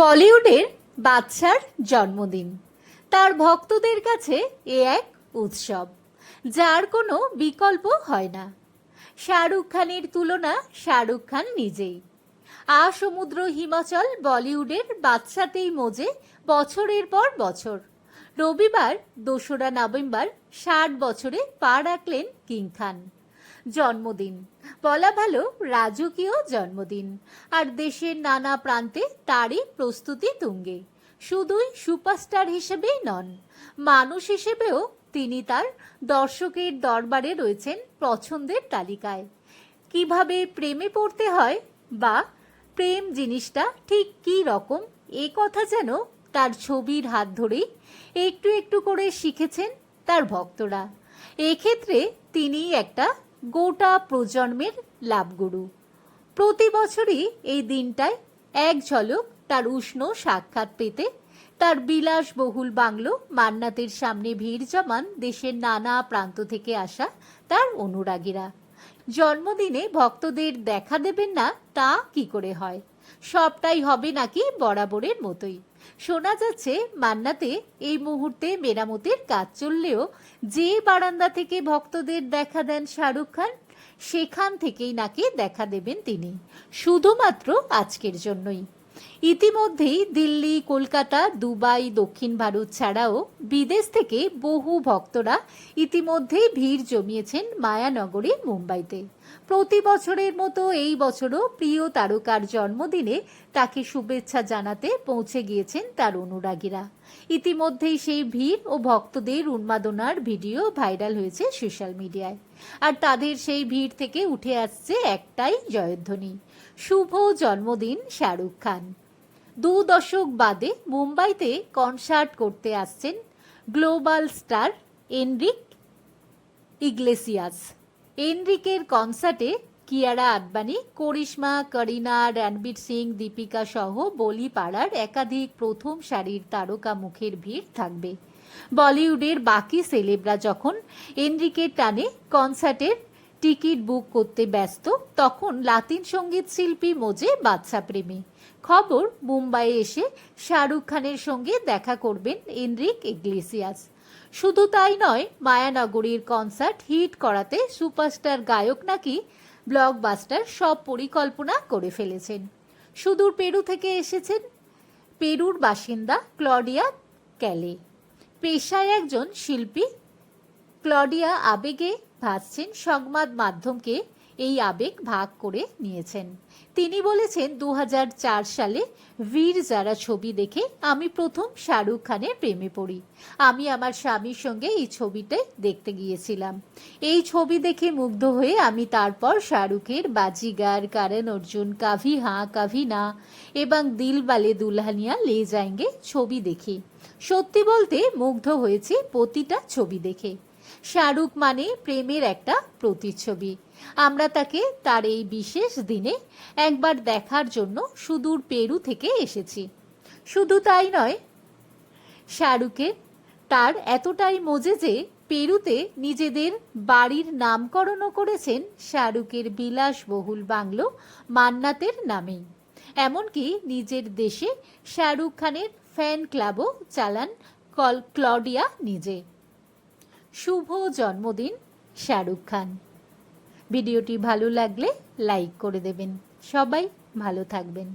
বলিউডের বাচ্চার জন্মদিন। তার ভক্তদের কাছে এ এক উৎসব, যার কোনো বিকল্প হয় না। শাহরুখ খানের তুলনা শাহরুখ খান নিজেই। আ সমুদ্র হিমাচল বলিউডের বাচ্চাতেই মজে বছরের পর বছর। রবিবার, দোসরা নভেম্বর, ষাট বছরে পা রাখলেন কিং খান। জন্মদিন। বলা ভালো, রাজকীয় জন্মদিন। আর দেশের নানা প্রান্তে তারই প্রস্তুতি তুঙ্গে। শুধুই সুপারস্টার হিসেবেই নন, মানুষ হিসেবেও তিনি তার দর্শকের দরবারে রয়েছেন পছন্দের তালিকায়। কীভাবে প্রেমে পড়তে হয় বা প্রেম জিনিসটা ঠিক কী রকম, এ কথা যেন তার ছবির হাত ধরেই একটু একটু করে শিখেছেন তার ভক্তরা। এক্ষেত্রে তিনি একটা গোটা প্রজন্মের লাভগুরু। প্রতি বছরই এই দিনটায় এক ঝলক তার উষ্ণ সাক্ষাৎ পেতে তার বিলাসবহুল বাংলো মান্নাতের সামনে ভিড় জমান দেশের নানা প্রান্ত থেকে আসা তার অনুরাগীরা। জন্মদিনে ভক্তদের দেখা দেবেন না তা কি করে হয়? সবটাই হবে নাকি বরাবরের মতোই। শোনা যাচ্ছে, মান্নাতে এই মুহূর্তে মেরামতের কাজ চললেও যে বারান্দা থেকে ভক্তদের দেখা দেন শাহরুখ খান, সেখান থেকেই নাকি দেখা দেবেন তিনি। শুধুমাত্র আজকের জন্যই। ইতিমধ্যেই দিল্লি, কলকাতা, দুবাই, দক্ষিণ ভারত ছাড়াও বিদেশ থেকে বহু ভক্তরা ইতিমধ্যেই ভিড় জমিয়েছেন মায়ানগরী, মুম্বাইতে। প্রতি বছরের মতো এই বছরও প্রিয় তারকার জন্মদিনে তাকে শুভেচ্ছা জানাতে পৌঁছে গিয়েছেন তার অনুরাগীরা। ইতিমধ্যেই সেই ভিড় ও ভক্তদের উন্মাদনার ভিডিও ভাইরাল হয়েছে সোশ্যাল মিডিয়ায়। আর তাদের সেই ভিড় থেকে উঠে আসছে একটাই জয়ধ্বনি। শুভ জন্মদিন শাহরুখ খান। দু দশক বাদে মুম্বাইতে কনসার্ট করতে আসছেন গ্লোবাল স্টার এনরিক ইগলেসিয়াস। এনরিকের কনসার্টে কিয়ারা আডবাণী করিশ্মা, করিনা, রণবীর সিং, দীপিকা সহ বলি পাড়ার একাধিক প্রথম সারির তারকা মুখের ভিড় থাকবে। বলিউডের বাকি সেলেবরা যখন এনরিকের টানে কনসার্টের টিকিট বুক করতে ব্যস্ত, তখন লাতিন সংগীত শিল্পী মোজে বাদশা প্রেমী খবর, মুম্বাইয়ে এসে শাহরুখ খানের সঙ্গে দেখা করবেন এনরিক ইগলেসিয়াস। শুধু তাই নয়, মায়ানগরীর কনসার্ট হিট করাতে সুপারস্টার গায়ক নাকি ব্লকবাস্টার সব পরিকল্পনা করে ফেলেছেন। সুদূর পেরু থেকে এসেছেন পেরুর বাসিন্দা ক্লডিয়া ক্যালে। পেশায় একজন শিল্পী, ক্লডিয়া আবেগে ভাসছেন সংবাদ মাধ্যমকে এই আবেগ ভাগ করে নিয়েছেন। তিনি বলেছেন দু সালে বীর যারা ছবি দেখে আমি প্রথম শাহরুখ খানের প্রেমে পড়ি। আমি আমার স্বামীর সঙ্গে এই ছবিতে দেখতে গিয়েছিলাম। এই ছবি দেখে মুগ্ধ হয়ে আমি তারপর শাহরুখের বাজিগার, কারণ অর্জুন, কাভি হাঁ, কাভি না, এবং দিল বালে দুলহানিয়া, লে যায়েঙ্গে ছবি দেখি। সত্যি বলতে মুগ্ধ হয়েছি প্রতিটা ছবি দেখে। শাহরুখ মানে প্রেমের একটা প্রতিচ্ছবি। আমরা তাকে তার এই বিশেষ দিনে একবার দেখার জন্য সুদূর পেরু থেকে এসেছি। শুধু তাই নয়, শাহরুখের তার এতটাই মজে যে পেরুতে নিজেদের বাড়ির নামকরণও করেছেন শাহরুখের বিলাসবহুল বাংলো মান্নাতের নামেই এমনকি নিজের দেশে শাহরুখ খানের ফ্যান ক্লাবও চালান কল, ক্লডিয়া নিজে। শুভ জন্মদিন শাহরুখ খান। ভিডিওটি ভালো লাগলে লাইক করে দেবেন। সবাই ভালো থাকবেন।